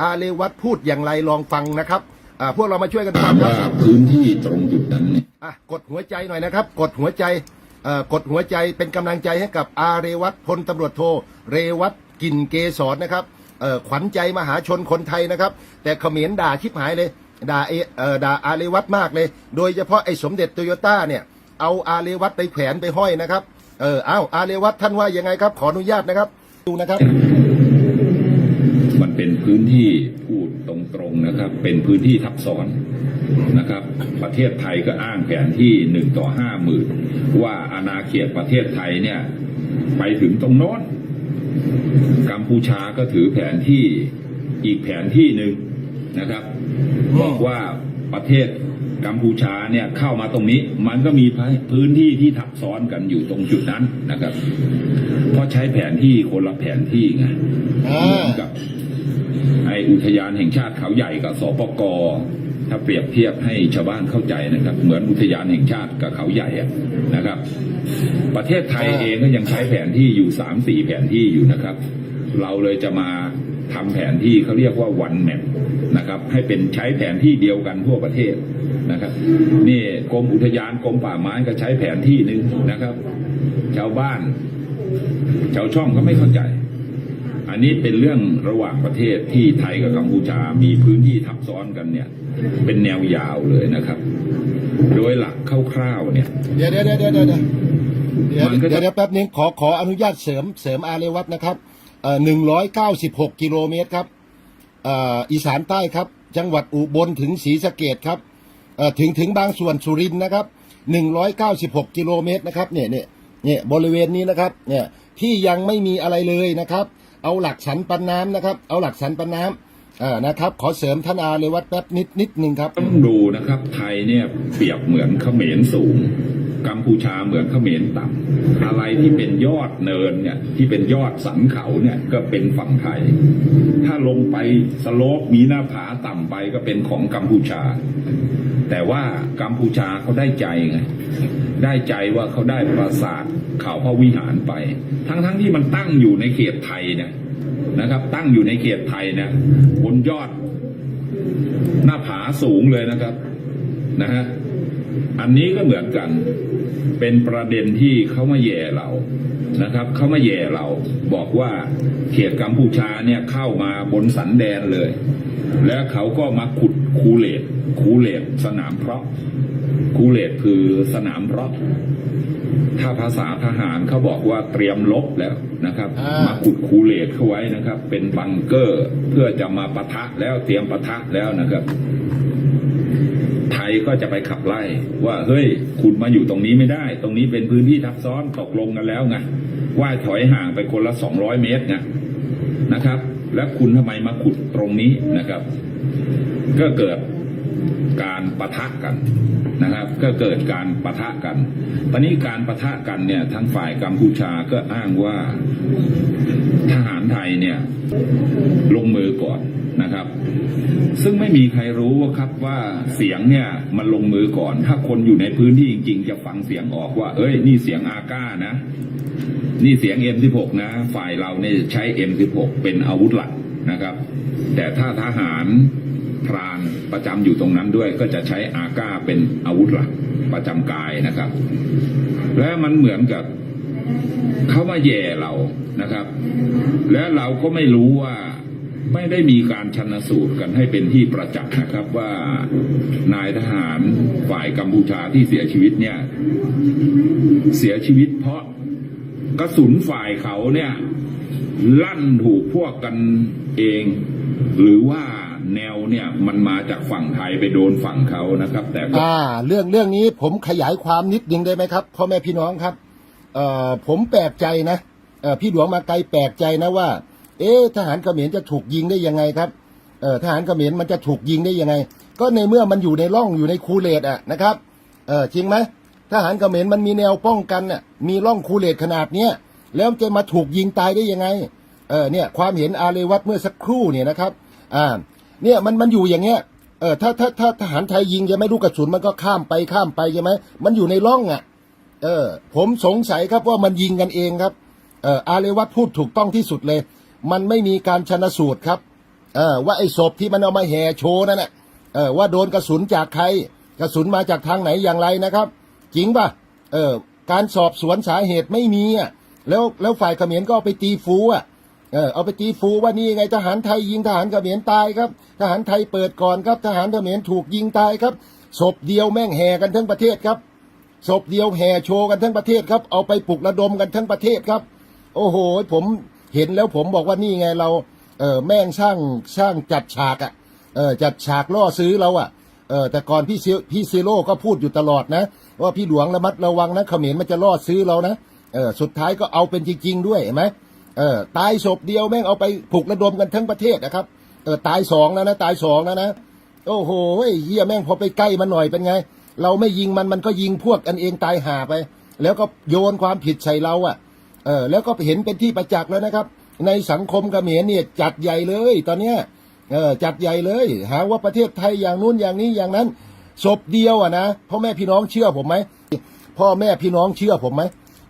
อาเลวัตพูดอย่างไรลองฟังนะครับอ่าพวกเรามาช่วยกันฟังคว่ารับพื้นที่ตรงจุดนั้นเนี่ยอะกดหัวใจหน่อยนะครับ กดหัวใจเอ่อกดหัวใจเป็นกำลังใจให้กับอาเรวัตพลตำรวจโทเรวัตกลินเกษรนะครับเอ่อขวัญใจมหาชนคนไทยนะครับ แต่เขมรด่าชิบหายเลยด่าเอเอ่อด่าอาเรวัตมากเลย โดยเฉพาะไอ้สมเด็จโตโยต้าเนี่ยเอาอาเรวัตไปแขวนไปห้อยนะครับเอออ้าวอาเรวัตท่านว่ายังไงครับ ขออนุญาตนะครับดูนะครับมันเป็น พื้นที่พูดตรงๆนะครับ เป็นพื้นที่ทับซ้อนนะครับ ประเทศไทยก็อ้างแผนที่หนึ่งต่อห้าหมื่นว่าอาณาเขตประเทศไทยเนี่ยไปถึงตรงโน้นกัมพูชาก็ถือแผนที่อีกแผนที่หนึ่งนะครับ บอกว่าประเทศกัมพูชาเนี่ยเข้ามาตรงนี้ มันก็มีพื้นที่ที่ทับซ้อนกันอยู่ตรงจุดนั้นนะครับ เพราะใช้แผนที่คนละแผนที่ไงอ่าเหมือนกับ ไออุทยานแห่งชาติเขาใหญ่กับสปกถ้าเปรียบเทียบให้ชาวบ้านเข้าใจนะครับ เหมือนอุทยานแห่งชาติกับเขาใหญ่นะครับ ประเทศไทยเองก็ยังใช้แผนที่อยู่สามสี่แผนที่อยู่นะครับ เราเลยจะมาทำแผนที่เขาเรียกว่าวันแมปนะครับ ให้เป็นใช้แผนที่เดียวกันทั่วประเทศนะครับ นี่กรมอุทยานกรมป่าไม้ก็ใช้แผนที่หนึ่งนะครับ ชาวบ้าน ชาวช่องก็ไม่เข้าใจ อันนี้เป็นเรื่องระหว่างประเทศที่ไทยกับกัมพูชามีพื้นที่ทับซ้อนกันเนี่ย เป็นแนวยาวเลยนะครับ โดยหลักคร่าวๆเนี่ย เดี๋ยวเดี๋ยวเดี๋ยวเดี๋ยวเดี๋ยวเดี๋ยวมันก็จะเดี๋ยวแป๊บนึงขอขออนุญาตเสริมเสริมอาเรวัตนะครับเอ่อหนึ่งร้อยเก้าสิบหกกิโลเมตรครับเอ่ออีสานใต้ครับ จังหวัดอุบลถึงศรีสะเกดครับเอ่อถึงถึงบางส่วนสุรินทร์นะครับหนึ่งร้อยเก้าสิบหกกิโลเมตรนะครับเนี่ยเนี่ยเนี่ยบริเวณนี้นะครับเนี่ยที่ยังไม่มีอะไรเลยนะครับ เอาหลักสันปันน้ำนะครับ เอาหลักสันปันน้ำอ่านะครับ ขอเสริมท่านอาเรวัตแป๊บนิดนิดหนึ่งครับ ต้องดูนะครับ ไทยเนี่ยเปรียบเหมือนเขมรสูงกัมพูชาเหมือนเขมรต่ำอะไรที่เป็นยอดเนินเนี่ยที่เป็นยอดสันเขาเนี่ยก็เป็นฝั่งไทย ถ้าลงไปสโลปมีหน้าผาต่ำไปก็เป็นของกัมพูชา แต่ว่ากัมพูชาเขาได้ใจไงได้ใจว่าเขาได้ปราสาทเขาพระวิหารไป ทั้งๆที่มันตั้งอยู่ในเขตไทยเนี่ย นะครับ ตั้งอยู่ในเขตไทยนะบนยอดหน้าผาสูงเลยนะครับนะฮะ อันนี้ก็เหมือนกัน เป็นประเด็นที่เขามาแย่เรานะครับเขามาแย่เราบอกว่าเขตกัมพูชาเนี่ยเข้ามาบนสันแดนเลย แล้วเขาก็มาขุดคูเลตคูเลตสนามเพราะคูเลตคือสนามเพราะถ้าภาษาทหารเขาบอกว่าเตรียมลบแล้วนะครับอ่ามมาขุดคูเลตเข้าไว้นะครับ เป็นบังเกอร์เพื่อจะมาปะทะแล้วเตรียมปะทะแล้วนะครับ ไทยก็จะไปขับไล่ว่าเฮ้ยคุณมาอยู่ตรงนี้ไม่ได้ ตรงนี้เป็นพื้นที่ทับซ้อนตกลงกันแล้วไงว่าถอยห่างไปคนละสองร้อยเมตรไงนะครับ แล้วคุณทำไมมาขุดตรงนี้นะครับ ก็เกิด การปะทะกันนะครับ ก็เกิดการปะทะกันตอนนี้การปะทะกันเนี่ยทางฝ่ายกัมพูชาก็อ้างว่าทหารไทยเนี่ยลงมือก่อนนะครับ ซึ่งไม่มีใครรู้ว่าครับว่าเสียงเนี่ยมันลงมือก่อน ถ้าคนอยู่ในพื้นที่จริง ๆ จะฟังเสียงออกว่า เอ้ย นี่เสียงอาก้านะ นี่เสียง M16 นะ ฝ่ายเราเนี่ยใช้ M16 เป็นอาวุธหลักนะครับ แต่ถ้าทหาร รานประจำอยู่ตรงนั้นด้วยก็จะใช้อาก้าเป็นอาวุธหลักประจำกายนะครับ และมันเหมือนกับเขามาแย่เรานะครับ และเราก็ไม่รู้ว่าไม่ได้มีการชันสูตรกันให้เป็นที่ประจักษ์นะครับว่านายทหารฝ่ายกัมพูชาที่เสียชีวิตเนี่ย เสียชีวิตเพราะกระสุนฝ่ายเขาเนี่ย ลั่นถูกพวกกันเอง หรือว่า แนวเนี่ยมันมาจากฝั่งไทยไปโดนฝั่งเขานะครับ แต่ก็อ่า เรื่องเรื่องนี้ผมขยายความนิดนึงได้ไหมครับพ่อแม่พี่น้องครับเอ่อผมแปลกใจนะเอ่อพี่หลวงมาไกลแปลกใจนะว่า เอ๊ะทหารเขมรจะถูกยิงได้ยังไงครับเอ่อทหารเขมรมันจะถูกยิงได้ยังไง ก็ในเมื่อมันอยู่ในร่องอยู่ในคูเลตอะนะครับเออจริงไหมทหารเขมรมันมีแนวป้องกันน่ะมีร่องคูเลตขนาดเนี้ยแล้วจะมาถูกยิงตายได้ยังไงเออเนี่ยความเห็นอาเรวัตเมื่อสักครู่เนี่ยนะครับอ่า เนี่ยมันมันอยู่อย่างเงี้ยเออถ้าถ้าถ้าทหารไทยยิงจะไม่รู้กระสุนมันก็ข้ามไปข้ามไปใช่ไหมมันอยู่ในร่องอะ เออ ผมสงสัยครับว่ามันยิงกันเองครับเอออาเรวัตพูดถูกต้องที่สุดเลย มันไม่มีการชนสูตรครับเออว่าไอ้ศพที่มันเอามาแห่โชว์นั่นน่ะเออว่าโดนกระสุนจากใคร กระสุนมาจากทางไหนอย่างไรนะครับ จริงป่ะเออการสอบสวนสาเหตุไม่มีอะแล้วแล้วฝ่ายเขมรก็ไปตีฟูอะ เออเอาไปตีฟูว่านี่ไงทหารไทยยิงทหารเขมรตายครับ ทหารไทยเปิดก่อนครับ ทหารเขมรถูกยิงตายครับศพเดียวแม่งแห่กันทั้งประเทศครับศพเดียวแห่โชว์กันทั้งประเทศครับ เอาไปปลุกระดมกันทั้งประเทศครับ โอ้โห ผมเห็นแล้วผมบอกว่านี่ไงเราเออแม่งสร้างสร้างจัดฉากอะ่ะเออจัดฉากล่อซื้อเราอะ่ะเออแต่ก่อนพี่ซิพี่ซีโร่ก็พูดอยู่ตลอดนะ ว่าพี่หลวงระมัดระวังนะเขมรมันจะล่อซื้อเรานะเออสุดท้ายก็เอาเป็นจริง ๆ ด้วยเห็นไหม เออตายศพเดียวแม่งเอาไปปลุกระดมกันทั้งประเทศนะครับ เออตายสองแล้วนะตายสองแล้วนะโอ้โหเฮียแม่งพอไปใกล้มันหน่อยเป็นไง เราไม่ยิงมันมันก็ยิงพวกกันเองตายหาไป แล้วก็โยนความผิดใส่เราอะ่ะเออแล้วก็เห็นเป็นที่ประจักษ์แล้วนะครับ ในสังคมเขมรเนี่ยจัดใหญ่เลย ตอนเนี้ยเออจัดใหญ่เลย หาว่าประเทศไทยอย่างนู้นอย่างนี้อย่างนั้นศพเดียวอะนะพ่อแม่พี่น้องเชื่อผมไหมพ่อแม่พี่น้องเชื่อผมไหม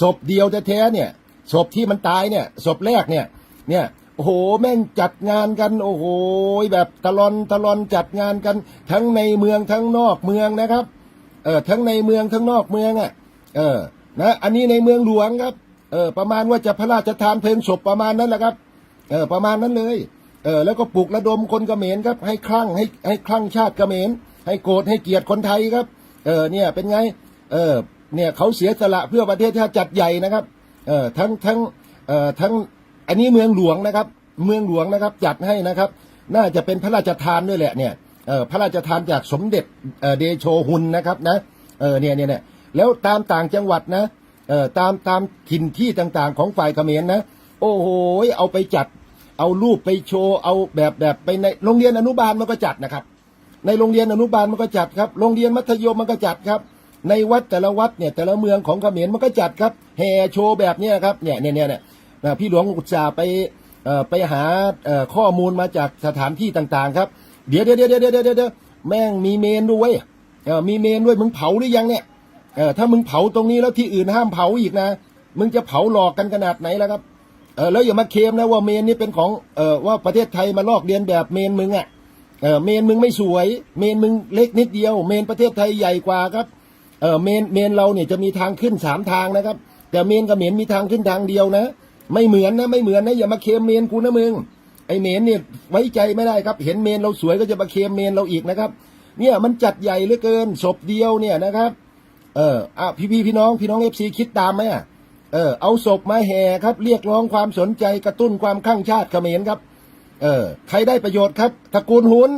ศพเดียวแท้ๆเนี่ย ศพที่มันตายเนี่ยศพแรกเนี่ย เนี่ยโอ้โหแม่งจัดงานกัน โอ้โหแบบตะลอนตะลอนจัดงานกัน ทั้งในเมืองทั้งนอกเมืองนะครับเออทั้งในเมืองทั้งนอกเมืองอะ เออนะอันนี้ในเมืองหลวงครับเออประมาณว่าจะพระราชทานเพลิงศพประมาณนั้นแหละครับเออประมาณนั้นเลยเออแล้วก็ปลุกระดมคนเขมรครับ ให้คลั่งให้ให้คลั่งชาติเขมรให้โกรธให้เกลียดคนไทยครับ เออเนี่ยเป็นไงเออเนี่ยเขาเสียสละเพื่อประเทศชาติจัดใหญ่นะครับ เออทั้งทั้งเอ่อทั้งอันนี้เมืองหลวงนะครับ เมืองหลวงนะครับจัดให้นะครับ น่าจะเป็นพระราชทานด้วยแหละเนี่ยเออพระราชทานจากสมเด็จเออเดโชหุนนะครับนะเออเนี่ยเนี่ยเนี่ยแล้วตามต่างจังหวัดนะเอ่อตามตามถิ่นที่ต่างๆ ของฝ่ายเขมรนะ โอ้โหเอาไปจัด เอารูปไปโชว์เอาแบบแบบไปในโรงเรียนอนุบาลมันก็จัดนะครับ ในโรงเรียนอนุบาลมันก็จัดครับโรงเรียนมัธยมมันก็จัดครับ ในวัดแต่ละวัดเนี่ยแต่ละเมืองของเขมรมันก็จัดครับแห่โชว์แบบนี้ครับเนี่ยเนี่ยเนี่ยเนี่ยนะพี่หลวงอุตสาห์ไปเอ่อไปหาเอ่อข้อมูลมาจากสถานที่ต่างๆ ครับ เดี๋ยวเดี๋ยวเดี๋ยวเดี๋ยวเดี๋ยวเดี๋ยวแม่งมีเมนด้วยเออมีเมนด้วยมึงเผาหรือยังเนี่ยเออถ้ามึงเผาตรงนี้แล้วที่อื่นห้ามเผาอีกนะ มึงจะเผาหลอกกันขนาดไหนแล้วครับเออแล้วอย่ามาเคมนะว่าเมนนี่เป็นของเออว่าประเทศไทยมาลอกเลียนแบบเมนมึงอะ่ะเออเมนมึงไม่สวย เมนมึงเล็กนิดเดียว เมนประเทศไทยใหญ่กว่าครับ เออเมนเมนเราเนี่ยจะมีทางขึ้นสามทางนะครับ แต่เมนกับเมนมีทางขึ้นทางเดียวนะ ไม่เหมือนนะไม่เหมือนนะอย่ามาเคมเมนกูนะมึงไอเมนเนี่ยไว้ใจไม่ได้ครับ เห็นเมนเราสวยก็จะมาเคมเมนเราอีกนะครับ เนี่ยมันจัดใหญ่เหลือเกินศพเดียวเนี่ยนะครับ เอออะพี่พี่พี่น้องพี่น้องเอฟซีคิดตามไหมอะเออเอาศพมาแห่ครับ เรียกร้องความสนใจกระตุ้นความข้างชาติเขมรครับ เออใครได้ประโยชน์ครับตระกูลหุน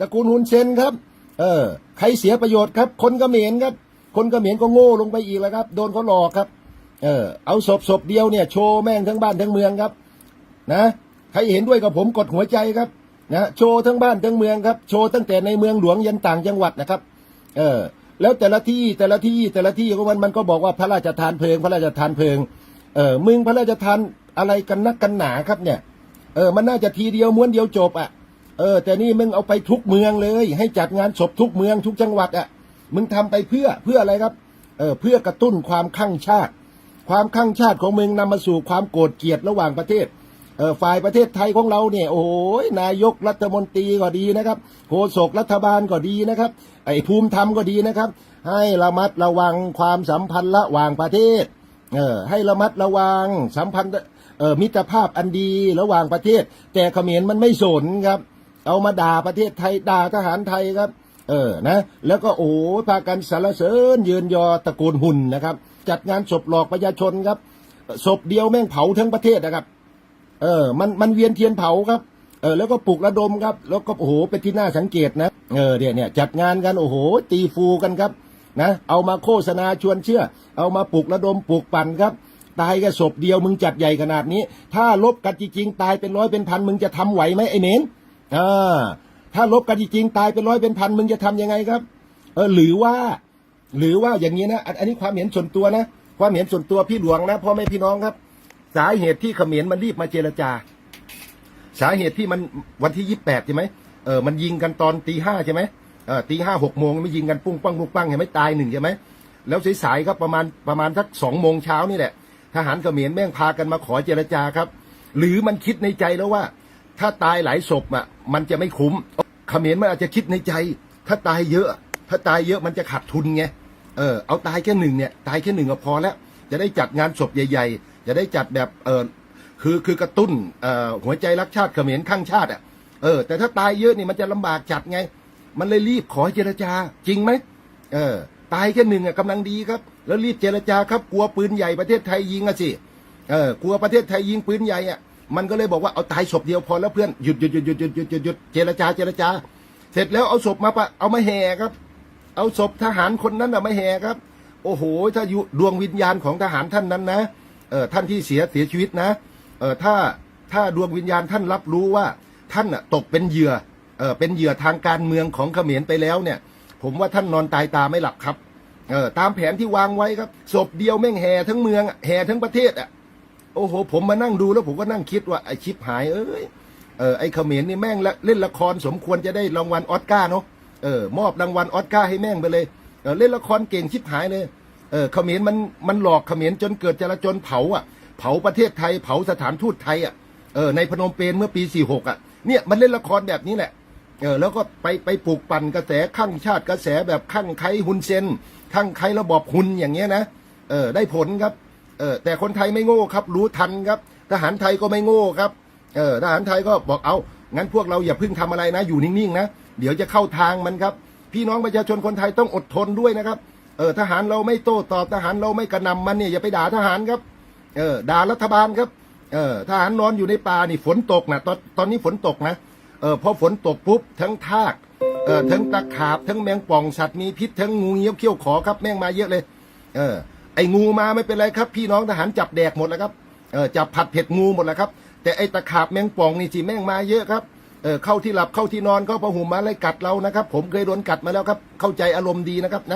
ตระกูลหุนเซนครับ เออใครเสียประโยชน์ครับ คนเขมรครับ คนเขมรก็โง่ลงไปอีกแล้วครับ โดนเขาหลอกครับ เออ เอาศพศพเดียวเนี่ยโชว์แม่งทั้งบ้านทั้งเมืองครับ นะใครเห็นด้วยกับผมกดหัวใจครับนะโชว์ทั้งบ้านทั้งเมืองครับโชว์ตั้งแต่ในเมืองหลวงยันต่างจังหวัดนะครับ เออ แล้วแต่ละที่แต่ละที่แต่ละที่ก็มันมันก็บอกว่าพระราชทานเพลิง พระราชทานเพลิง เออมึงพระราชทานอะไรกันนักกันหนาครับเนี่ย เออมันน่าจะทีเดียวม้วนเดียวจบอะเออแต่นี่มึงเอาไปทุกเมืองเลย ให้จัดงานศพทุกเมืองทุกจังหวัดอะ มึงทำไปเพื่อเพื่ออะไรครับ เออเพื่อกระตุ้นความข้างชาติ ความข้างชาติของมึงนำมาสู่ความโกรธเกลียดระหว่างประเทศเออฝ่ายประเทศไทยของเราเนี่ยโอ้โหนายกรัฐมนตรีก็ดีนะครับโฆษกรัฐบาลก็ดีนะครับ ไอ้ภูมิธรรมก็ดีนะครับ ให้ระมัดระวังความสัมพันธ์ระหว่างประเทศเออให้ระมัดระวังสัมพันธ์เออมิตรภาพอันดีระหว่างประเทศ แต่เขมรมันไม่สนครับ เอามาด่าประเทศไทยด่าทหารไทยครับ เออนะ แล้วก็โอ้พากันสรรเสริญยืนยอตระกูลหุ่นนะครับ จัดงานศพหลอกประชาชนครับศพเดียวแม่งเผาทั้งประเทศนะครับ เออ มันมันเวียนเทียนเผาครับเออแล้วก็ปลุกระดมครับ แล้วก็โอ้โหเป็นที่น่าสังเกตนะเออเนี่ยเนี่ยจัดงานกันโอ้โห ตีฟูกันครับนะเอามาโฆษณาชวนเชื่อ เอามาปลุกระดมปลุกปั่นครับ ตายกันศพเดียวมึงจัดใหญ่ขนาดนี้ ถ้าลบกันจริงๆตายเป็นร้อยเป็นพันมึงจะทำไหวไหมไอ้เหม็นอ่า ถ้าลบกันจริงๆตายเป็นร้อยเป็นพันมึงจะทำยังไงครับ เออหรือว่า หรือว่าอย่างนี้นะอันอันนี้ความเห็นส่วนตัวนะความเห็นส่วนตัวพี่หลวงนะพ่อแม่พี่น้องครับ สาเหตุที่เขมรมันรีบมาเจรจา สาเหตุที่มันวันที่ยี่แปดใช่ไหมเออมันยิงกันตอนตีห้าใช่ไหมเออตีห้าหกโมงไม่ยิงกันปุ้งปังปุ้งปังเห็นไหมตายหนึ่งใช่ไหมแล้วสายๆครับประมาณประมาณสักสองโมงเช้านี่แหละทหารเขมรแม่งพากันมาขอเจรจาครับ หรือมันคิดในใจแล้วว่า ถ้าตายหลายศพอะมันจะไม่คุ้มเขมรมันอาจจะคิดในใจ ถ้าตายเยอะ ถ้าตายเยอะมันจะขาดทุนไงเออเอาตายแค่หนึ่งเนี่ยตายแค่หนึ่งก็พอแล้ว จะได้จัดงานศพใหญ่ๆ จะได้จัดแบบเออคือคือกระตุ้นเอ่อหัวใจรักชาติเขมรข้างชาติอะเออ แต่ถ้าตายเยอะนี่มันจะลำบากจัดไง มันเลยรีบขอเจรจา จริงไหมเออ ตายแค่หนึ่งอะกำลังดีครับ แล้วรีบเจรจาครับกลัวปืนใหญ่ประเทศไทยยิงอะสิเออกลัวประเทศไทยยิงปืนใหญ่อะ มันก็เลยบอกว่าเอาตายศพเดียวพอแล้วเพื่อนหยุดหยุดหยุดหยุดหยุดหยุดหยุดหยุดเจรจาเจรจา เสร็จแล้วเอาศพมาปะเอามาแห่ครับ เอาศพทหารคนนั้นอะมาแห่ครับ โอ้โห ถ้าอยู่ดวงวิญญาณของทหารท่านนั้นนะเออท่านที่เสียเสียชีวิตนะเออถ้าถ้าดวงวิญญาณท่านรับรู้ว่า ท่านอะตกเป็นเหยื่อเออเป็นเหยื่อทางการเมืองของเขมรไปแล้วเนี่ย ผมว่าท่านนอนตายตาไม่หลับครับเออตามแผนที่วางไว้ครับศพเดียวแม่งแห่ทั้งเมืองอะแห่ทั้งประเทศอะ โอ้โห ผมมานั่งดูแล้วผมก็นั่งคิดว่าไอชิปหายเอ้ยเออไอเขมรนี่แม่งเล่นละครสมควรจะได้รางวัลออสการ์เนาะเออมอบรางวัลออสการ์ให้แม่งไปเลยเออเล่นละครเก่งชิบหายเลยเออเขมรมันมันหลอกเขมรจนเกิดจลาจลเผาอะ เผาประเทศไทยเผาสถานทูตไทยอะเออในพนมเปญเมื่อปี46อะเนี่ยมันเล่นละครแบบนี้แหละเออแล้วก็ไปไปปลูกปั่นกระแสข้างชาติกระแสแบบข้างไคฮุนเซนข้างไคระบอบฮุนอย่างเงี้ยนะเออได้ผลครับ เออแต่คนไทยไม่โง่ครับ รู้ทันครับ ทหารไทยก็ไม่โง่ครับเออทหารไทยก็บอกเอางั้นพวกเราอย่าเพิ่งทำอะไรนะ อยู่นิ่งๆนะเดี๋ยวจะเข้าทางมันครับ พี่น้องประชาชนคนไทยต้องอดทนด้วยนะครับ เออทหารเราไม่โต้ตอบทหารเราไม่กระนำมันเนี่ยอย่าไปด่าทหารครับ เออด่ารัฐบาลครับ เออทหารนอนอยู่ในป่านี่ฝนตกนะตอนตอนนี้ฝนตกนะ เออพอฝนตกปุ๊บทั้งทาก เออทั้งตะขาบทั้งแมงป่องสัตว์มีพิษทั้งงูเงี้ยวเขี้ยวขอครับแม่งมาเยอะเลย เออ ไอ้งูมาไม่เป็นไรครับ พี่น้องทหารจับแดกหมดแล้วครับเออจับผัดเผ็ดงูหมดแล้วครับ แต่ไอ้ตะขาบแมงป่องนี่สิแม่งมาเยอะครับเออเข้าที่หลับเข้าที่นอนก็พะหุ่มมาไล่กัดเรานะครับ ผมเคยโดนกัดมาแล้วครับ เข้าใจอารมณ์ดีนะครับนะ